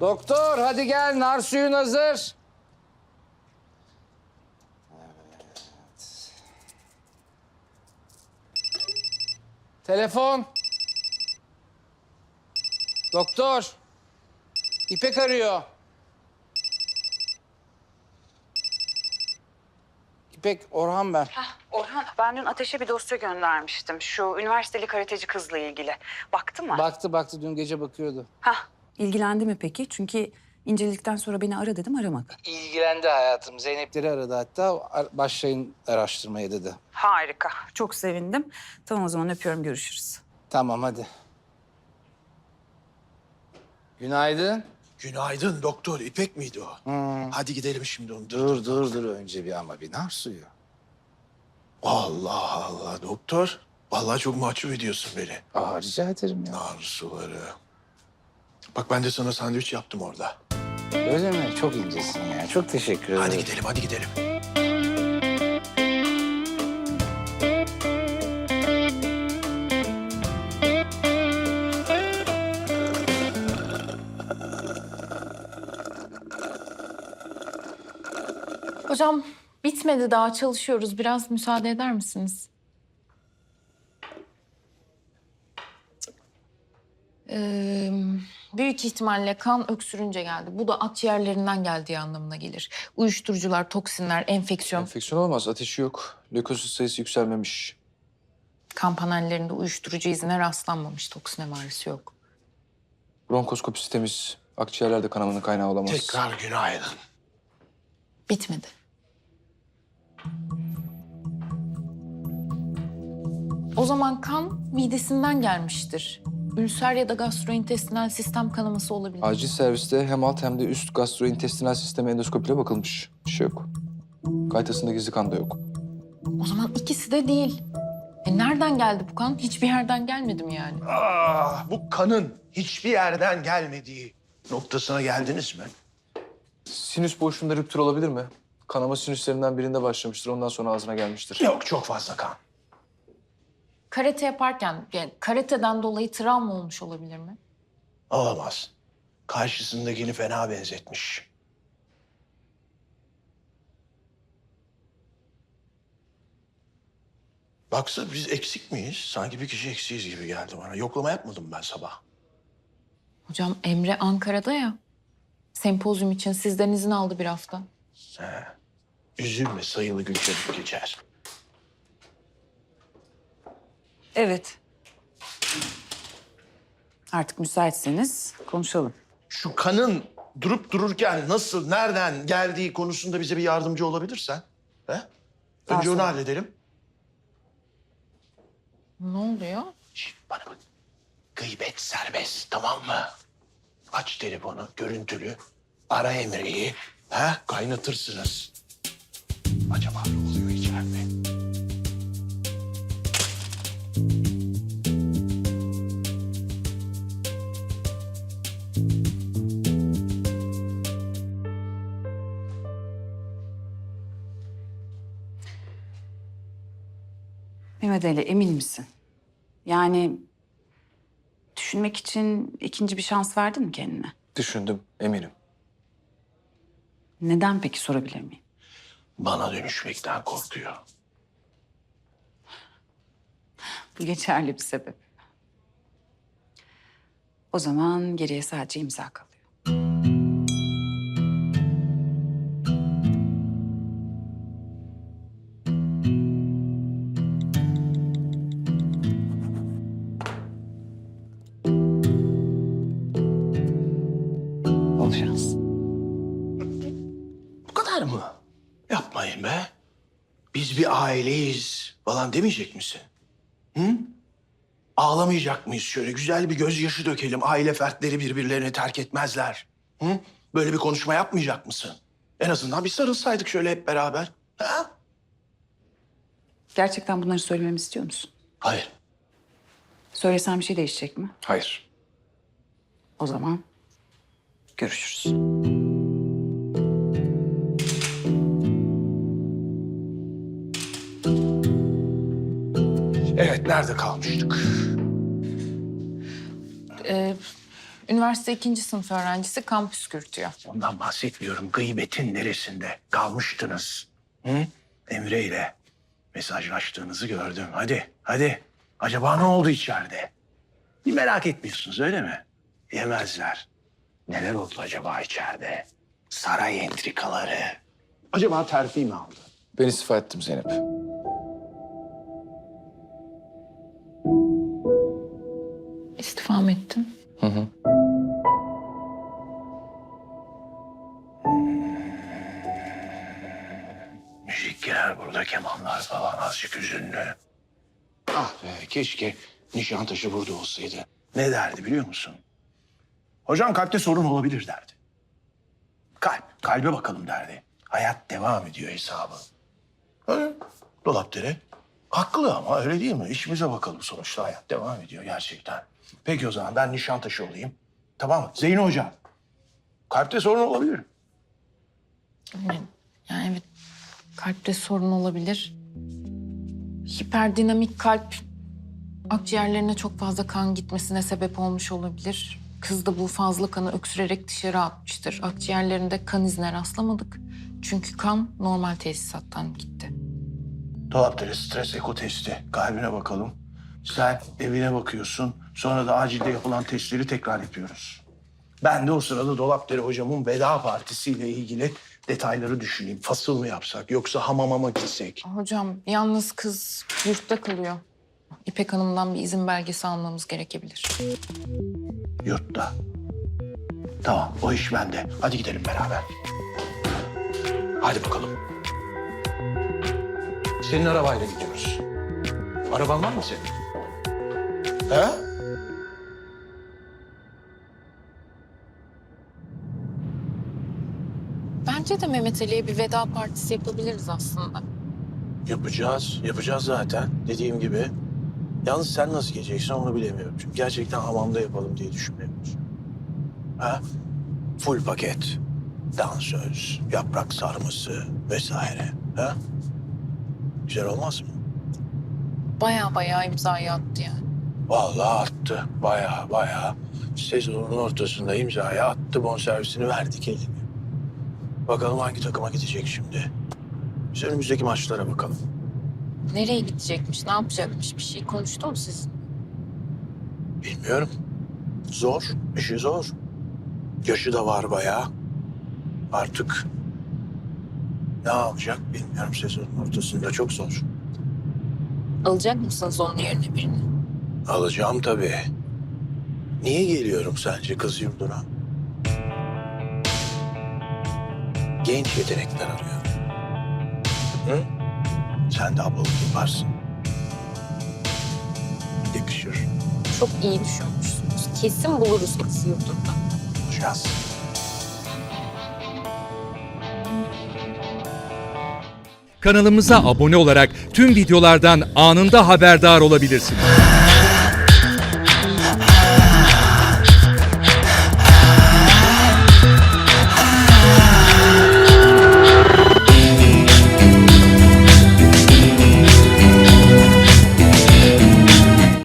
Doktor hadi gel nar suyun hazır. Evet. Telefon. Doktor. İpek arıyor. İpek Orhan ben. Hah, Orhan, ben dün Ateş'e bir dosya göndermiştim. Şu üniversiteli karateci kızla ilgili. Baktı mı? Baktı baktı dün gece bakıyordu. Hah, ilgilendi mi peki? Çünkü inceledikten sonra beni ara dedim, aramadı. İlgilendi hayatım. Zeynepleri aradı hatta. Ar- Başlayın araştırmaya dedi. Harika, çok sevindim. Tamam o zaman öpüyorum, görüşürüz. Tamam hadi. Günaydın. Günaydın doktor. İpek miydi o? Hmm. Hadi gidelim şimdi onu. Dur dur dur önce bir ama bir nar suyu. Allah Allah doktor. Vallahi çok mahcup ediyorsun beni. Aa rica ederim ya. Nar suları. Bak ben de sana sandviç yaptım orada. Öyle mi? Çok incesin ya. Çok teşekkür ederim. Hadi gidelim, hadi gidelim. Hocam bitmedi daha çalışıyoruz. Biraz müsaade eder misiniz? Ee, büyük ihtimalle kan öksürünce geldi. Bu da akciğerlerinden geldiği anlamına gelir. Uyuşturucular, toksinler, enfeksiyon. Enfeksiyon olmaz. Ateşi yok. Lökosit sayısı yükselmemiş. kan panellerinde uyuşturucu izine rastlanmamış. Toksin emaresi yok. Bronkoskopisi temiz. Akciğerlerde kanamanın kaynağı olamaz. Tekrar günaydın. Bitmedi. O zaman kan midesinden gelmiştir. Ülser ya da gastrointestinal sistem kanaması olabilir. Acil serviste hem alt hem de üst gastrointestinal sisteme endoskopiyle bakılmış. Bir şey yok. Kaytasında gizli kan da yok. O zaman ikisi de değil. E nereden geldi bu kan? Hiçbir yerden gelmedi mi yani? Ah, bu kanın hiçbir yerden gelmediği noktasına geldiniz mi? Sinüs boşluğunda rüptür olabilir mi? Kanama sinüslerinden birinde başlamıştır. Ondan sonra ağzına gelmiştir. Yok, çok fazla kan. Karate yaparken, yani karateden dolayı travma olmuş olabilir mi? Olamaz. Karşısındakini fena benzetmiş. Baksa biz eksik miyiz? Sanki bir kişi eksiyiz gibi geldi bana. Yoklama yapmadım ben sabah. Hocam Emre Ankara'da ya. Sempozyum için sizden izin aldı bir hafta. He. Üzülme sayılı gün çabuk geçer. Evet. Artık müsaitseniz konuşalım. Şu kanın durup dururken nasıl, nereden geldiği konusunda bize bir yardımcı olabilirsen. He? Daha Önce onu sonra. halledelim. Ne oluyor? Şişt, bana bak. Gıybet serbest, tamam mı? Aç telefonu, görüntülü. Ara Emre'yi. He? Kaynatırsınız. Acaba ne Ali emin misin? Yani düşünmek için ikinci bir şans verdin mi kendine? Düşündüm, eminim. Neden peki sorabilir miyim? Bana dönüşmekten korkuyor. Bu geçerli bir sebep. O zaman geriye sadece imza kalıyor. Biz bir aileyiz falan demeyecek misin? Hı? Ağlamayacak mıyız şöyle? Güzel bir gözyaşı dökelim. Aile fertleri birbirlerini terk etmezler. Hı? Böyle bir konuşma yapmayacak mısın? En azından bir sarılsaydık şöyle hep beraber. Ha? Gerçekten bunları söylememi istiyor musun? Hayır. Söylesem bir şey değişecek mi? Hayır. O zaman görüşürüz. Evet, nerede kalmıştık? Ee, Üniversite ikinci sınıf öğrencisi kan püskürtüyor. Ondan bahsetmiyorum. Gıybetin neresinde kalmıştınız? Hı? Emre ile mesajlaştığınızı gördüm. Hadi, hadi. Acaba ne oldu içeride? Bir merak etmiyorsunuz öyle mi? Yemezler. Neler oldu acaba içeride? Saray entrikaları. Acaba terfi mi aldı? Ben istifa ettim Zeynep. İstifa mı ettin? Hı hı. Müzik girer burada kemanlar falan azıcık hüzünlü. Ah be keşke Nişantaşı burada olsaydı. Ne derdi biliyor musun? Hocam kalpte sorun olabilir derdi. Kalp, kalbe bakalım derdi. Hayat devam ediyor hesabı. Öyle dolapdere. Haklı ama öyle değil mi? İşimize bakalım sonuçta hayat devam ediyor gerçekten. Peki o zaman ben Nişantaşı olayım. Tamam mı? Zeyno hocam. Kalpte sorun olabilir. Yani, yani evet kalpte sorun olabilir. Hiperdinamik kalp akciğerlerine çok fazla kan gitmesine sebep olmuş olabilir. Kız da bu fazla kanı öksürerek dışarı atmıştır. Akciğerlerinde kan izine rastlamadık. Çünkü kan normal tesisattan gitti. Dolapdere stres eko testi. Kalbine bakalım. Sen evine bakıyorsun. Sonra da acilde yapılan testleri tekrar yapıyoruz. Ben de o sırada Dolapdere hocamın veda partisiyle ilgili detayları düşüneyim. Fasıl mı yapsak yoksa hamama mı gitsek? Hocam yalnız kız yurtta kalıyor. İpek Hanım'dan bir izin belgesi almamız gerekebilir. Yurtta. Tamam o iş bende. Hadi gidelim beraber. Hadi bakalım. Senin arabayla gidiyoruz. Araban var mı senin? He? Bence de Mehmet Ali'ye bir veda partisi yapabiliriz aslında. Yapacağız. Yapacağız zaten. Dediğim gibi. Yalnız sen nasıl geleceksin onu bilemiyorum. Çünkü gerçekten hamamda yapalım diye düşünmüyoruz. Ha? Full paket. Dansöz, yaprak sarması vesaire. Ha? Güzel olmaz mı? Baya baya imzayı attı yani. Vallahi attı. Baya baya. Sezonun ortasında imzayı attı. Bonservisini verdik eline. Bakalım hangi takıma gidecek şimdi. Biz önümüzdeki maçlara bakalım. Nereye gidecekmiş, ne yapacakmış bir şey konuştu mu siz? Bilmiyorum. Zor. işi zor. Yaşı da var bayağı. Artık ne yapacak bilmiyorum sezonun ortasında. Çok zor. Alacak mısınız onun yerine birini? Alacağım tabii. Niye geliyorum sence kız yurduna? Genç yetenekler arıyorum. Hı? Sen de ablalık yaparsın. Yakışır. Çok iyi düşünmüşsünüz. Kesin buluruz kız yurdunda. Şans. Kanalımıza abone olarak tüm videolardan anında haberdar olabilirsiniz.